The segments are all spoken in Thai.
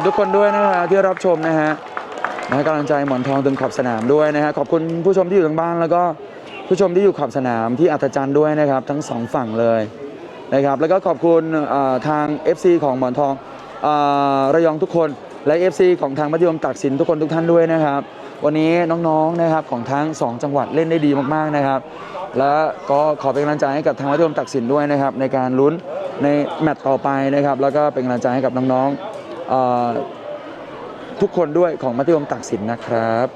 คุณทุกคนด้วยนะฮะที่รับชมนะฮะนะกำลังใจหมอนทองถึงขอบสนามด้วยนะฮะขอบคุณผู้ชมที่อยู่ทางบ้านแล้วก็ผู้ชมที่อยู่ขอบสนามที่อัศจรรย์ด้วยนะครับทั้งสองฝั่งเลยนะครับแล้วก็ขอบคุณเอ่อทาง FC ของหมอนทองอระยองทุกคนและ FC ของทางมัธยมตากสินทุกคนทุกท่านด้วยนะครับ วันนี้น้องๆนะครับของทั้งสองจังหวัดเล่นได้ดีมากๆนะครับ และก็ขอเป็นกำลังใจให้กับทางมัธยมตักสินด้วยนะครับในการลุ้นในแมตต์ต่อไปนะครับ แล้วก็เป็นกำลังใจให้กับน้องๆ ทุกคนด้วยของมัธยมตักสินนะครับ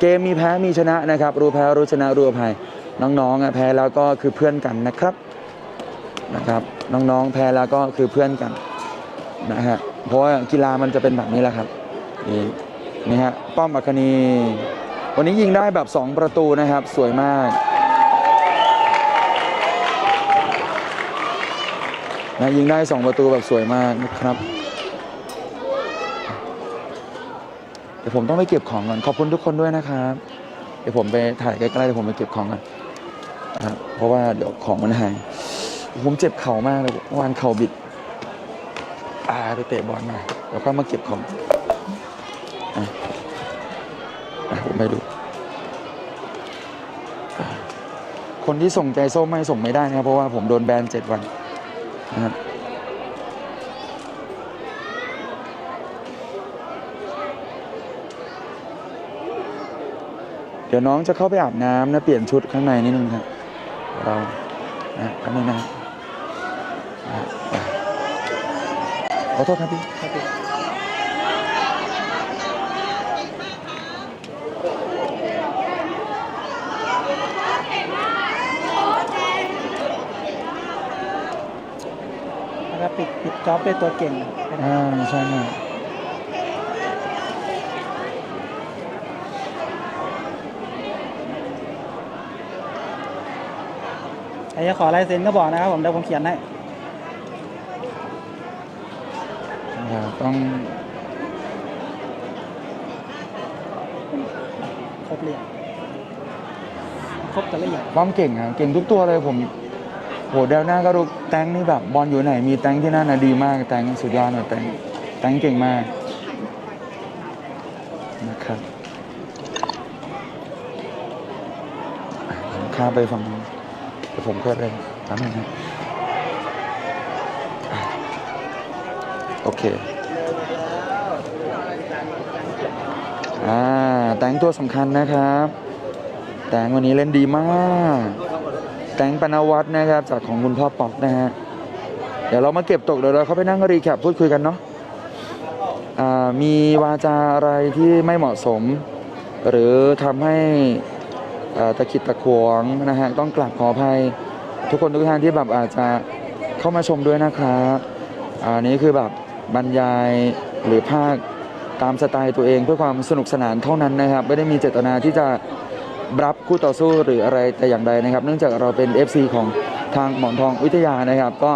เกมมีแพ้มีชนะนะครับ รู้แพ้รู้ชนะรู้อภัยน้องๆอะแพ้แล้วก็คือเพื่อนกันนะครับนะครับ น้องๆแพ้แล้วก็คือเพื่อนกันนะฮะเพราะว่ากีฬามันจะเป็นแบบนี้แหละครับนี่นี่ฮะป้อมอัคนีวันนี้ยิงได้แบบ 2 ประตูนะครับสวยมากนะยิงได้ 2 ประตูแบบสวยมากนะครับ ดี๋ยวผมต้องไปเก็บของก่อนขอบคุณทุกคนด้วยนะครับ เดี๋ยวผมไปถ่ายใกล้ๆเดี๋ยวผมไปเก็บของก่อนนะครับเพราะว่าเดี๋ยวของมันหายผมเจ็บเข่ามากเลยวานเข่าบิดอ่าไปเตะบอลมาเดี๋ยวก็มาเก็บของอะอะผมไปดู คนที่ส่งใจส้มไม่ส่งไม่ได้นะครับเพราะว่าผมโดนแบนเจ็ดวันนะครับ เดี๋ยวน้องจะเข้าไปอาบน้ำนะเปลี่ยนชุดข้างในนิดนึงครับเรานะข้างในนะนะขอโทษครับพี่ครับพี่แล้วก็ปิดปิดจ็อบด้วยตัวเก่งอ่าใช่ไหม ครจะขอลายเซ็นก็บอกนะครับผมเดี๋ยวผมเขียนให้นะครับต้องครบเลยงครบแต่ละอย่างความเก่งอะเก่งทุกตัวเลยผมโหเดวหน้าก็รู้แตงนี่แบบบอลอยู่ไหนมีแตงที่นั่นนะดีมากแตงสุดยอดเลยแตงแตงเก่งมากนะครับอะผมข้ามไปฝั่งนู้นเดี๋ยว ผมก็เลยทำให้นะอะโอเคอ่าแตงตัวสำคัญนะครับ แตงวันนี้เล่นดีมาก แตงปนวัฒนะครับ จากของคุณพ่อปอกนะฮะ เดี๋ยวเรามาเก็บตกเดี๋ยวเราเข้าไปนั่งรีแคปพูดคุยกันเนาะอ่ามีวาจาอะไรที่ไม่เหมาะสม หรือทำให้ ตะขิดตะขวงนะฮะต้องกราบขออภัย ทุกคนทุกท่านที่แบบอาจจะเข้ามาชมด้วยนะครับอันนี้คือแบบบรรยายหรือภาคตามสไตล์ตัวเองเพื่อความสนุกสนานเท่านั้นนะครับ ไม่ได้มีเจตนาที่จะรับคู่ต่อสู้หรืออะไรแต่อย่างใดนะครับ เนื่องจากเราเป็น FC ของทางหมอนทองวิทยานะครับ ก็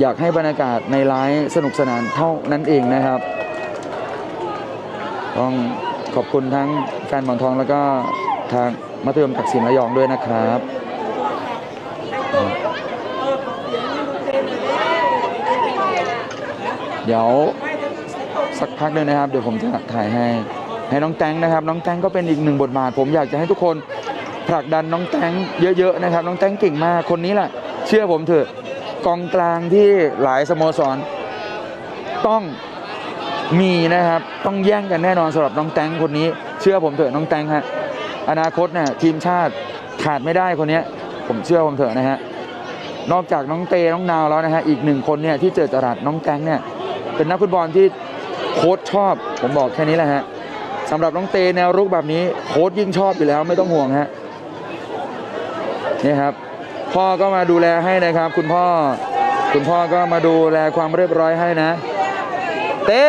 อยากให้บรรยากาศในไลฟ์สนุกสนานเท่านั้นเองนะครับต้องขอบคุณทั้งแฟนหมอนทองแล้วก็ทาง มัธยมตักสินระยองด้วยนะครับเดี๋ยวสักพักหนึงนะครับ เดี๋ยวผมจะถ่ายให้ให้น้องแตงนะครับ น้องแตงก็เป็นอีกหนึ่งบทบาท ผมอยากจะให้ทุกคนผลักดันน้องแตงเยอะๆนะครับ น้องแตงเก่งมากคนนี้แหละเชื่อผมเถอะกองกลางที่หลายสโมสร ต้องมีนะครับ ต้องแย่งกันแน่นอนสำหรับน้องแตงคนนี้ เชื่อผมเถอะน้องแตงฮะ อนาคตเนี่ยทีมชาติขาดไม่ได้คนนี้ผมเชื่อผมเถอะนะฮะนอกจากน้องเตน้องนาวแล้วนะฮะอีกหนึ่งคนเนี่ยที่เจอจรัสน้องแตงเนี่ยเป็นนักฟุตบอลที่โค้ชชอบ ผมบอกแค่นี้แหละฮะสำหรับน้องเตแนวรุกแบบนี้โค้ชยิ่งชอบอยู่แล้วไม่ต้องห่วงฮะนี่ครับ พ่อก็มาดูแลให้นะครับ คุณพ่อคุณพ่อก็มาดูแลความเรียบร้อยให้นะ เต้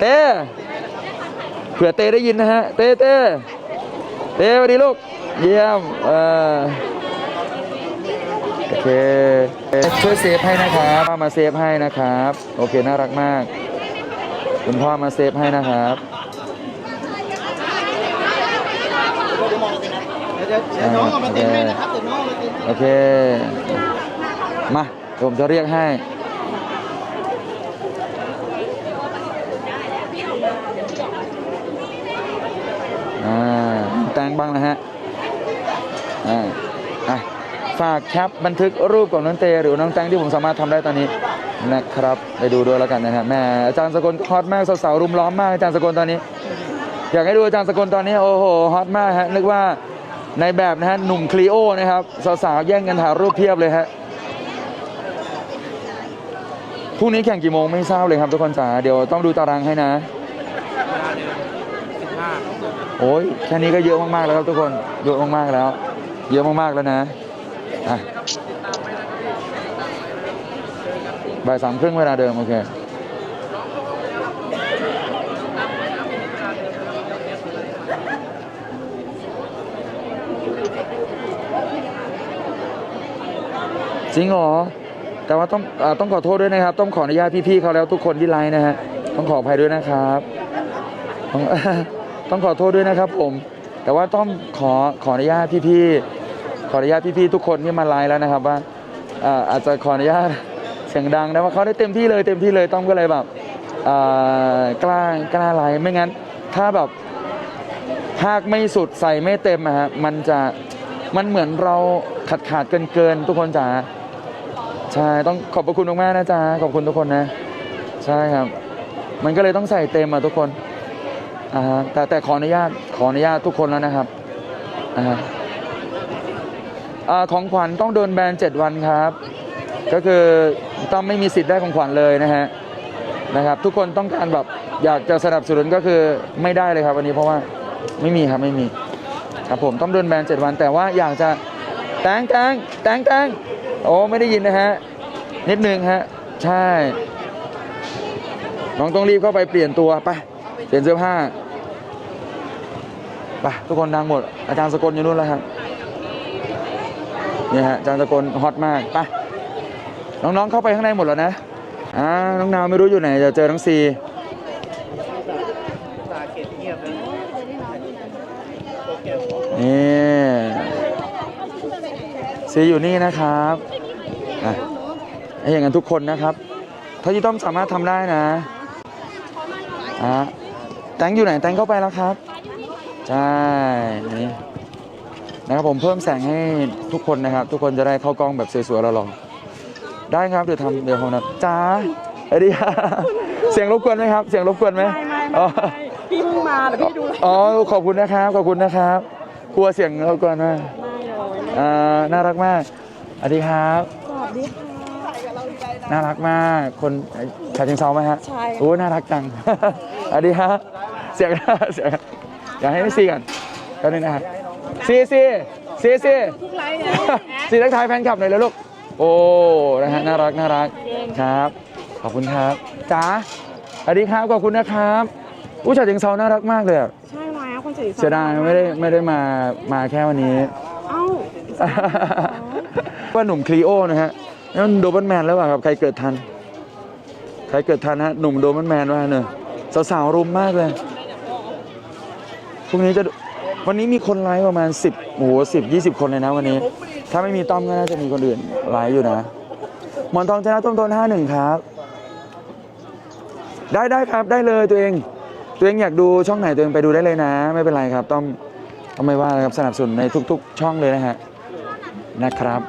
เต้เผื่อเต้ได้ยินนะฮะ เต้เต้ เต้สวัสดีลูก เยี่ยมเออโอเคช่วยเซฟให้นะครับพ่อมาเซฟให้นะครับ โอเคน่ารักมาก คุณพ่อมาเซฟให้นะครับเดี๋ยวเดี๋ยวน้องเอามาเต็มให้นะครับเดี๋ยวน้องเอามาเต็มโอเคมาเดี๋ยวผมจะเรียกให้ งบ้างนะฮะฝากแคปบันทึกรูปของน้องเตหรือน้องแตงที่ผมสามารถทำได้ตอนนี้นะครับ ไปดูด้วยแล้วกันนะฮะแม่อาจารย์สกลฮอตมากสาวๆรุมล้อมมากอาจารย์สกลตอนนี้ อยากให้ดูอาจารย์สกลตอนนี้โอ้โหฮอตมากฮะนึกว่าในแบบนะฮะหนุ่มคลีโอนะครับสาวๆแย่งกันถ่ายรูปเพียบเลยฮะพรุ่งนี้แข่งกี่โมงไม่ทราบเลยครับทุกคนจ๋าเดี๋ยวต้องดูตารางให้นะ โอ้ยแค่นี้ก็เยอะมากๆแล้วครับทุกคนเยอะมากๆแล้ว เยอะมากๆแล้วนะอะบ่ายสามครึ่งเวลาเดิม โอเคจริงเหรอ แต่ว่าต้องอต้องขอโทษด้วยนะครับ ต้องขออนุญาตพี่ๆเขาแล้วทุกคนที่ไลน์นะฮะ ต้องขออภัยด้วยนะครับ ต้องขอโทษด้วยนะครับผม แต่ว่าต้องขอขออนุญาตพี่ๆขออนุญาตพี่ๆทุกคนที่มาไลน์แล้วนะครับว่าอาอาจจะขออนุญาตเสียงดังนะว่าเขาได้เต็มที่เลยเต็มที่เลยต้องก็เลยแบบกล้ากล้าไลน์ไม่งั้น ถ้าแบบภาคไม่สุดใส่ไม่เต็มอะฮะมันจะมันเหมือนเราขาดขาดเกินเกินทุกคนจ๋าใช่ต้องขอบพระคุณมากๆนะจ๊ะขอบคุณทุกคนนะ ใช่ครับ มันก็เลยต้องใส่เต็มอะทุกคน อ่าฮะแต่แต่ขออนุญาตขออนุญาตทุกคนแล้วนะครับอ่าฮะอ่าของขวัญต้องโดนแบนเจ็ดวันครับ ก็คือต้องไม่มีสิทธิ์ได้ของขวัญเลยนะฮะนะครับ ทุกคนต้องการแบบอยากจะสนับสนุนก็คือไม่ได้เลยครับวันนี้เพราะว่าไม่มีครับไม่มีครับผมต้องโดนแบนเจ็ดวัน แต่ว่าอยากจะแตงแตงแตงแตงโอ้ไม่ได้ยินนะฮะนิดนึงฮะใช่ น้องต้องรีบเข้าไปเปลี่ยนตัวไปเปลี่ยนเสื้อผ้า ไปทุกคนดังหมด อาจารย์สกลอยู่นู่นแล้วครับนี่ฮะอาจารย์สกลฮอตมากไปน้องๆเข้าไปข้างในหมดแล้วนะอ่าน้องนาวไม่รู้อยู่ไหนจะเจอน้องซีนี่ซีอยู่นี่นะครับอะให้อย่างนั้นทุกคนนะครับถ้าที่ต้อมสามารถทำได้นะอะแตงอยู่ไหนแตงเข้าไปแล้วครับ ใช่นี่นะครับผมเพิ่มแสงให้ทุกคนนะครับ ทุกคนจะได้เข้ากล้องแบบสวยๆแล้วหรอๆได้ครับเดี๋ยวทำเดี๋ยวผมนะจ้าเอ้ยดีเสียงรบกวนไหมครับ เสียงรบกวนไหมไม่ไม่อ๋อไม่พี่เพิ่งมาแต่พี่ดูอ๋อขอบคุณนะครับ ขอบคุณนะครับ กลัวเสียงรบกวนมากไม่เลยอ่าน่ารักมากสวัสดีครับสวัสดีค่ะน่ารักมากคนชาเชิงเซาไหมฮะใช่โอ้น่ารักจังสวัสดีครับเสียงเสียง อยากให้ซีก่อนก็นี่นะครับซีซีซีซีทุกไลน์เนี่ยซีทักทายแฟนคลับหน่อยแล้วลูก โอ้ นะฮะ น่ารัก น่ารัก ครับ ขอบคุณครับจ๋าสวัสดีครับ ขอบคุณนะครับอู้ชาเชิงเซาน่ารักมากเลยอะใช่ไหมคนสีเสียดายไม่ได้ไม่ได้มา มาแค่วันนี้ เอ้าว่าหนุ่มคลีโอนะฮะนั่นโดเบนแมนแล้วเปล่าครับ ใครเกิดทัน ใครเกิดทันฮะ หนุ่มโดเบนแมนว่าเนอะสาวๆรุมมากเลย พรุ่งนี้จะวันนี้มีคนไลฟ์ประมาณ 10โอ้โหสิบยี่สิบคนเลยนะวันนี้ ถ้าไม่มีต้อมก็น่าจะมีคนอื่นไลฟ์อยู่นะหมอนทองชนะต้มต้นห้าหนึ่งครับ ได้ได้ครับได้เลยตัวเอง ตัวเองอยากดูช่องไหนตัวเองไปดูได้เลยนะ ไม่เป็นไรครับ ต้อมต้อมไม่ว่าครับสนับสนุนในทุก ๆ ช่องเลยนะฮะนะครับ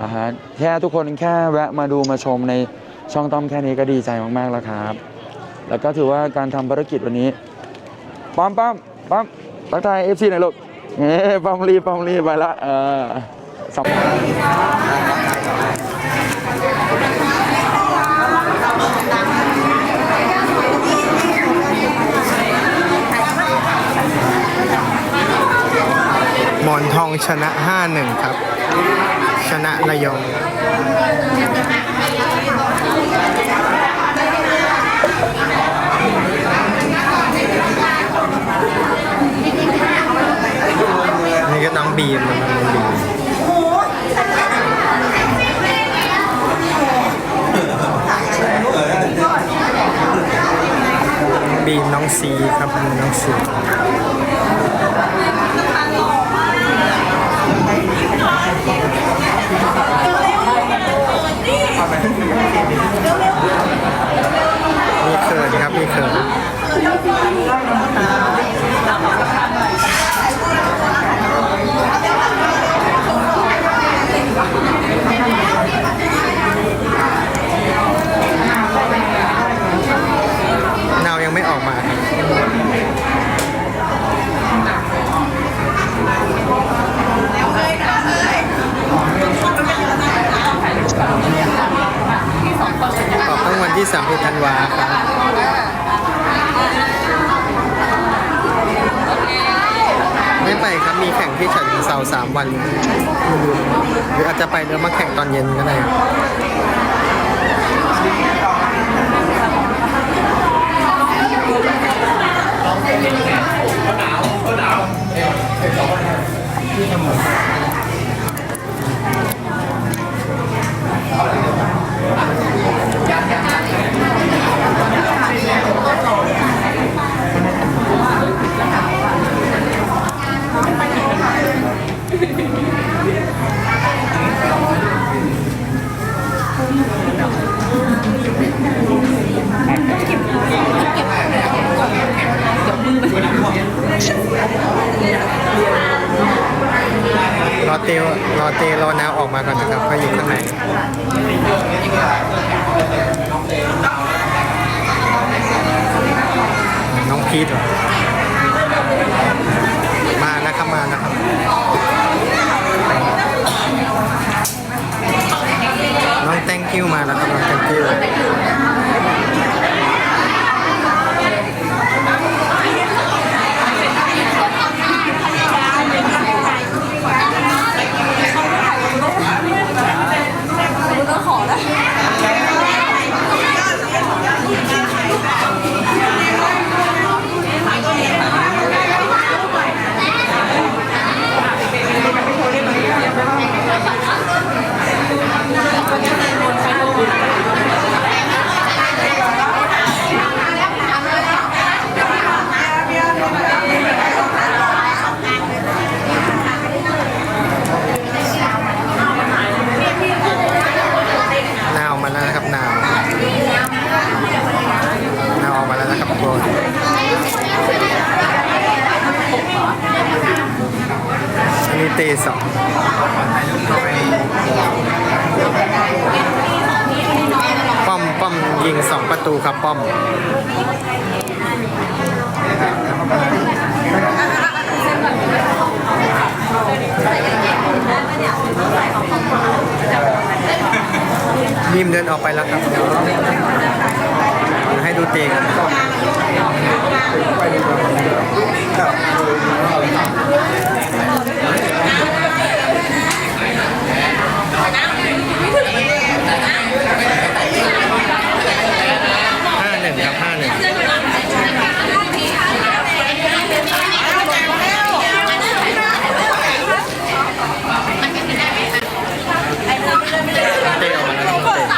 อาฮะแค่ทุกคนแค่แวะมาดูมาชมในช่องต้อมแค่นี้ก็ดีใจมากๆแล้วครับ แล้วก็ถือว่าการทำภารกิจวันนี้ป้อมป้อม ป้อมทักทายเอฟซีหน่อยลูกเฮ้ป้อมรีป้อมรีไปละเออสำหมอนทองชนะ 5-1 ครับ ชนะระยอง นี่ก็ต้องบีมนะมันบีมบีมน้อง ซีค มาแล้วครับน้องแตงคิวนาวมาแล้วนะครับนาวนาวออกมาแล้วนะครับทุกคนอันนี้เตะ สองป้อมป้อมยิงสองประตูครับป้อมบีมเดินออกไปแล้วครับเดี๋ยวให้ดูเตะกันห้าหนึ่งครับห้าหนึ่งเตะออกมาแล้วเตะ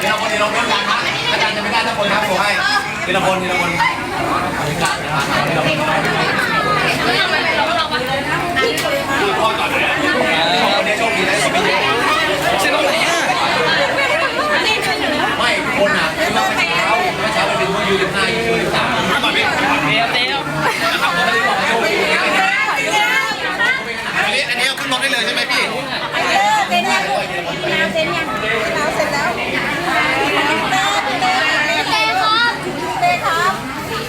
ทีละคนทีละคนกันฮะอาจารย์จะไม่ได้ทุกคนครับผมให้ทีละคนทีละคนคือพ่อก่อนนะคนนี้โชคดีนะชีวิตเยอะชื่อตรงไหนอะไม่คนอะคือว่าเมื่อเช้าเมื่อเช้าไปเป็นพวกยูสิบห้ายูสิบสามก่อนพี่เตี้ยวเตี้ยวนะครับผมไม่ได้บอกโชคดีนะอันนี้อันนี้เอาขึ้นรถได้เลยใช่ไหมพี่ เซ็นยังน้ำเซ็นยังน้ำเซ็นแล้วเต้เต้ครับเต้ครับเต้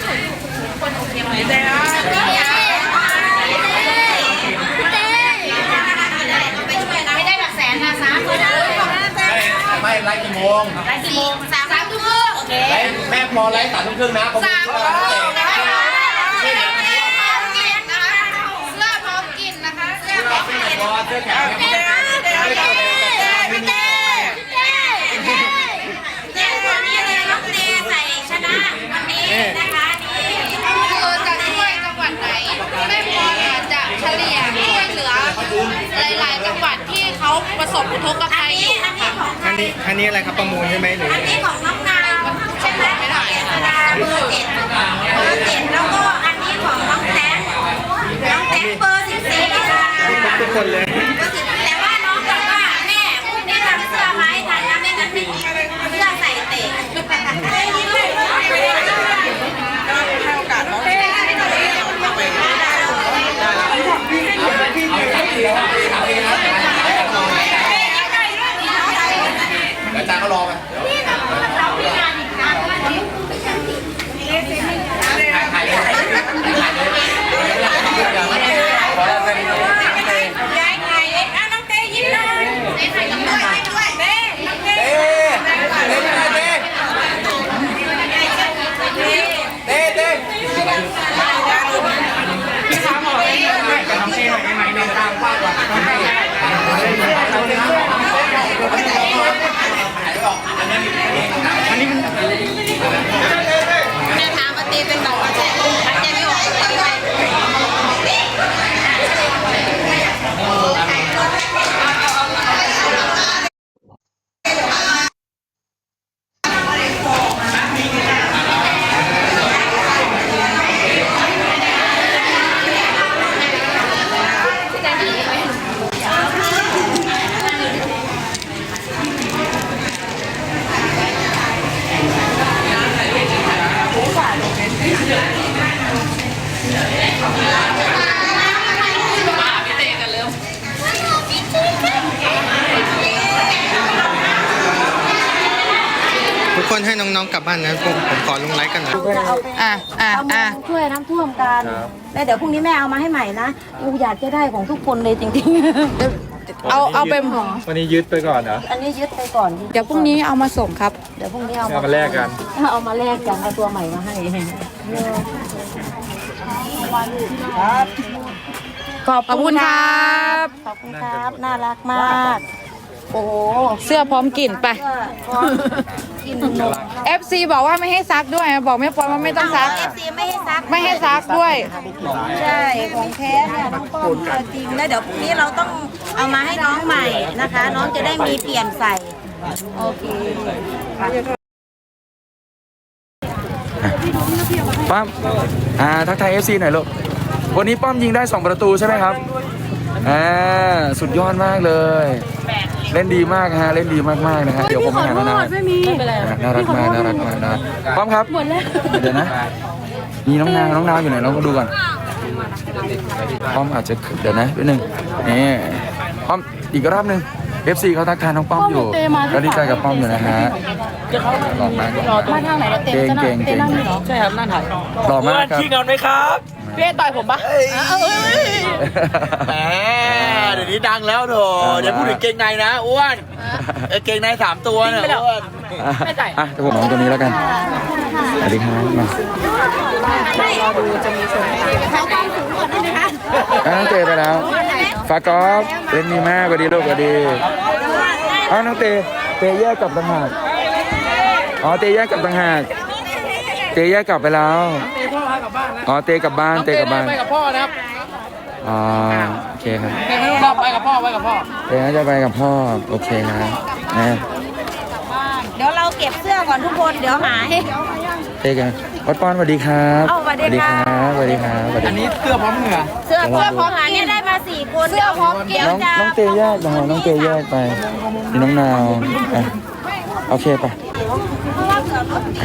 ไม่ได้หลักแสนนะสามคนนะ ไม่ไม่ไลฟ์กี่โมง สี่สามสามทุ่มโอเค ไลฟ์แม่พอ ไลฟ์สามทุ่มครึ่งนะผมสามช่วยทุ่มไลฟ์นะคะเด็กเสื้อพร้อมกินนะคะเสื้อพร้อมกินนะคะเสื้อพร้อมกินพอเสื้อแขนเต้เต้เต้เต้เต้เต้เต้วันนี้เลยน้องเต้ใส่ชนะวันนี้นะคะนี่คือจะช่วยจังหวัดไหนแม่พรอาจจะเฉลี่ยช่วยเหลือหลายๆจังหวัดที่เขาประสบอุทกภัยอยู่ค่ะอันนี้อันนี้อะไรครับประมูลใช่ไหมหรืออันนี้ของ ดี๋ยวพรุ่งนี้แม่เอามาให้ใหม่นะอูอยากจะได้ของทุกคนเลยจริงๆ เอาเอาไปวันนี้ยึดไปก่อนเหรอ อันนี้ยึดไปก่อนเดี๋ยวพรุ่งนี้เอามาส่งครับ เดี๋ยวพรุ่งนี้เอาเอามาแลกกัน เอามาแลกกันเอาตัวใหม่มาให้ขอบคุณครับ ขอบคุณครับ น่ารักมาก โอ้โหเสื้อพร้อมกลิ่นไปก็พร้อมกินนม FC บอกว่าไม่ให้ซักด้วย บอกแม่ปอนว่าไม่ต้องซัก เอฟซีไม่ให้ซักไม่ให้ซักด้วย ใช่ของแท้เนี่ยน้องป้อมตัวจริงแล้วเดี๋ยวพรุ่งนี้เราต้องเอามาให้น้องใหม่นะคะ น้องจะได้มีเปลี่ยนใส่โอเคป้อมอ่าทักทาย FC หน่อยลูกวันนี้ป้อมยิงได้ 2 ประตูใช่ไหมครับอ่าสุดยอดมากเลย เล่นดีมากฮะเล่นดีมากๆนะฮะเดี๋ยวผมมาหานานาไม่มีน่ารักมากน่ารักมากนะป้อมครับเดี๋ยวนะ มีน้องนาวน้องนาวอยู่ไหนเราก็ดูก่อนป้อมอาจจะเดี๋ยวนะนิดนึงนี่ป้อมอีกรอบหนึ่ง FC เขาทักทายน้องป้อมอยู่ก็ดีใจกับป้อมอยู่นะฮะหล่อมากหล่อมากเก่งเก่งเก่งใช่ครับนั่นถ่ายหล่อมากครับขี้งอนไหมครับ พี่ต่อยผมปะแหมเดี๋ยวนี้ดังแล้วโถเดี๋ยวพูดถึงเกงในนะอ้วนเออเกงในสามตัวเนี่ยอ้วนไม่ใส่อะเดี๋ยวผมเอาตัวนี้แล้วกันสวัสดีครับมาอะน้องเตไปแล้วฟากอฟเล่นดีมากสวัสดีลูกสวัสดีเอ้าน้องเตเตแยกกลับต่างหากอ๋อเตแยกกลับต่างหากเตแยกกลับไปแล้ว อ๋อเตกลับบ้านเตกลับบ้านไปกับพ่อนะครับอ๋อโอเคครับเตไม่ต้องไปกับพ่อไปกับพ่อเตน่าจะไปกับพ่อโอเคครับนะเดี๋ยวเราเก็บเสื้อก่อนทุกคนเดี๋ยวหายเตกันวัดปอนสวัสดีครับเอ้าสวัสดีค่ะสวัสดีครับสวัสดีอันนี้เสื้อพร้อมเหงื่อเสื้อเสื้อพร้อมเนี่ยได้มาสี่คนเสื้อพร้อมเกี่ยวน้องจะน้องเตแยกนะฮะน้องเตแยกไปมีน้องนาวอะโอเคไป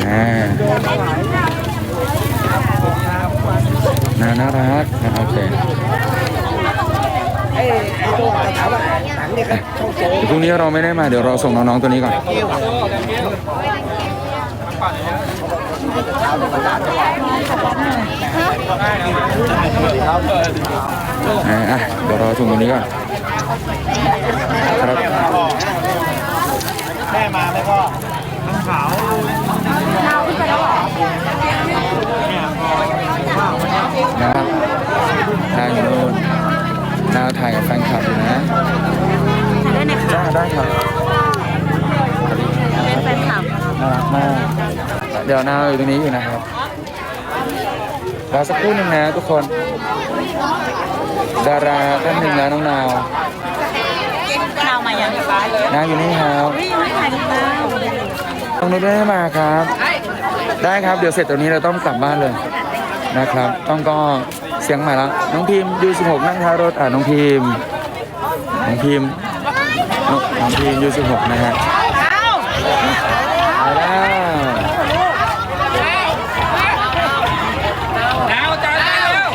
อ่า นาน่ารักอะโอเคเดี๋ยวพรุ่งนี้เราไม่ได้มาเดี๋ยวเราส่งน้องๆตัวนี้ก่อนอะอะเดี๋ยวรอถุงตรงนี้ก่อนครับ นะครับนายอยู่นู่นนาวถ่ายกับแฟนคลับอยู่นะจ้าได้ครับเป็นแฟนคลับน่ารักมากเดี๋ยวนาวอยู่ตรงนี้อยู่นะครับรอสักครู่หนึ่งนะทุกคน ดาราท่านหนึ่งแล้วน้องนาวนาวมายังนาวอยู่นี่ครับถ่ายกับนาวตรงนู้นไม่ได้มาครับ ได้ครับเดี๋ยวเสร็จตรงนี้เราต้องกลับบ้านเลย นะครับ ต้องก็เสียงใหม่ละน้องพิมยูสิบหกนั่งท้ายรถอะน้องพิมน้องพิมน้องพิมยูสิบหกนะฮะไปแล้วหนาวจังแล้ว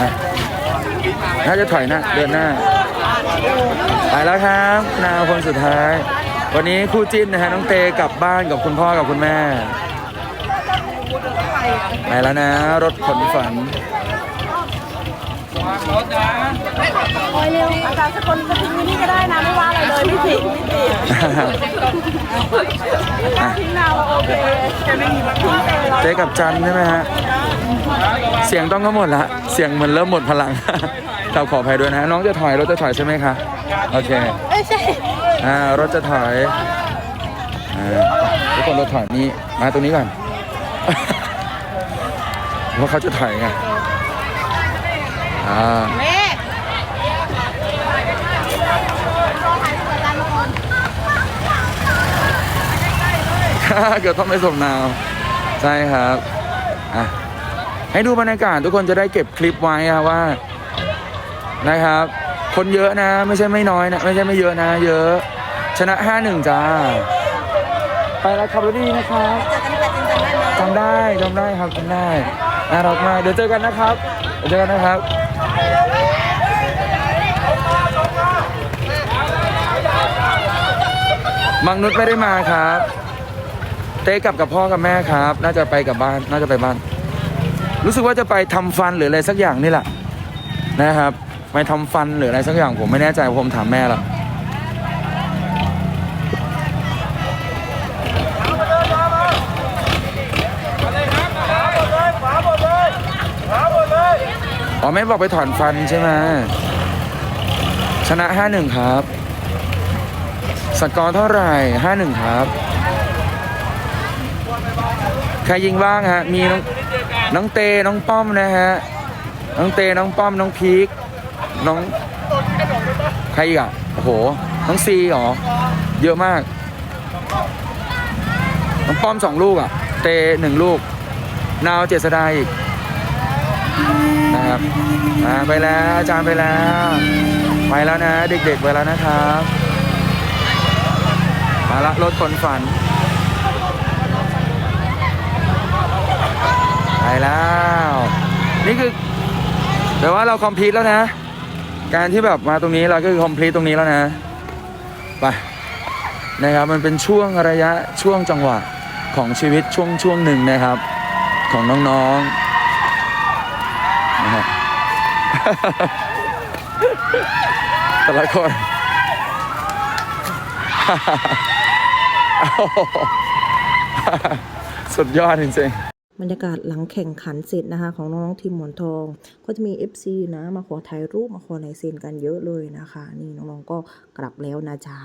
อะน่าจะถอยหนะเดินหน้า ไปแล้วครับนาวคนสุดท้าย วันนี้คู่จิ้นนะฮะน้องเตกลับบ้านกับคุณพ่อกับคุณแม่ไปแล้วนะ รถขนฝันคอยเร็วอาจารย์สักคนมาทิ้งนี่ก็ได้นะไม่ว่าอะไรเลยไม่ผิดไม่ผิดอะทิ้งนาวโอเคจะไม่มีทิ้งไปเลยเจ๊กับจันใช่ไหมฮะเสียงต้องก็หมดละเสียงมันเริ่มหมดพลัง เราขออภัยด้วยนะน้องจะถอยรถจะถอยใช่ไหมคะโอเคไม่ใช่อ่ารถจะถอยอ่าทุกคนรถถอยนี่มาตรงนี้ก่อนเพราะเขาจะถอยไงอ่าแม่เกือบต้องไปส่งนาวใช่ครับอะให้ดูบรรยากาศทุกคนจะได้เก็บคลิปไว้อะว่า นะครับคคนเยอะนะ ไม่ใช่ไม่น้อยนะ ไม่ใช่ไม่เยอะนะ เยอะ ชนะห้าหนึ่งจ้า ไปแล้วขับรถดีนะครับเจอกันที่ปัจจุบันได้ไหมจำได้จำได้ครับจำได้น่ารักมากเดี๋ยวเจอกันนะครับเดี๋ยวเจอกันนะครับมังนุษไม่ได้มาครับ เต้กลับกับพ่อกับแม่ครับ น่าจะไปกับบ้าน น่าจะไปบ้าน รู้สึกว่าจะไปทำฟันหรืออะไรสักอย่างนี่แหละนะครับ ไปทำฟันหรืออะไรสักอย่างผมไม่แน่ใจผมถามแม่ล้วอ๋อแม่บอกไปถอนฟันใช่ไหมชนะห้าหนึ่งครับ สกอร์เท่าไหร่ห้าหนึ่งครับ ใครยิงบ้างฮะ มีน้องน้องเต น้องป้อมนะฮะ น้องเต น้องป้อม น้องพีค น้องใครอีกอะโอ้โห น้องซีเหรอ เยอะมาก น้องป้อมสองลูกอะ เตหนึ่งลูก นาวเจษดาอีกนะครับอ่าไปแล้วอาจารย์ไปแล้ว ไปแล้วนะเด็กๆไปแล้วนะครับมาละรถคนฝัน ไปแล้ว นี่คือแปลว่าเราคอมพลีทแล้วนะ การที่แบบมาตรงนี้เราก็คือคอมพลีทตรงนี้แล้วนะไปนะครับมันเป็นช่วงระยะช่วงจังหวะของชีวิตช่วงช่วงหนึ่งนะครับ ของน้องๆนะฮะแต่ละคนสุดยอดจริงๆ บรรยากาศหลังแข่งขันเสร็จนะคะของน้องๆทีมหมอนทอง ก็จะมี FC นะมาขอถ่ายรูปมาขอลายเซ็นกันเยอะเลยนะคะ นี่น้องๆก็กลับแล้วนะจ๊ะ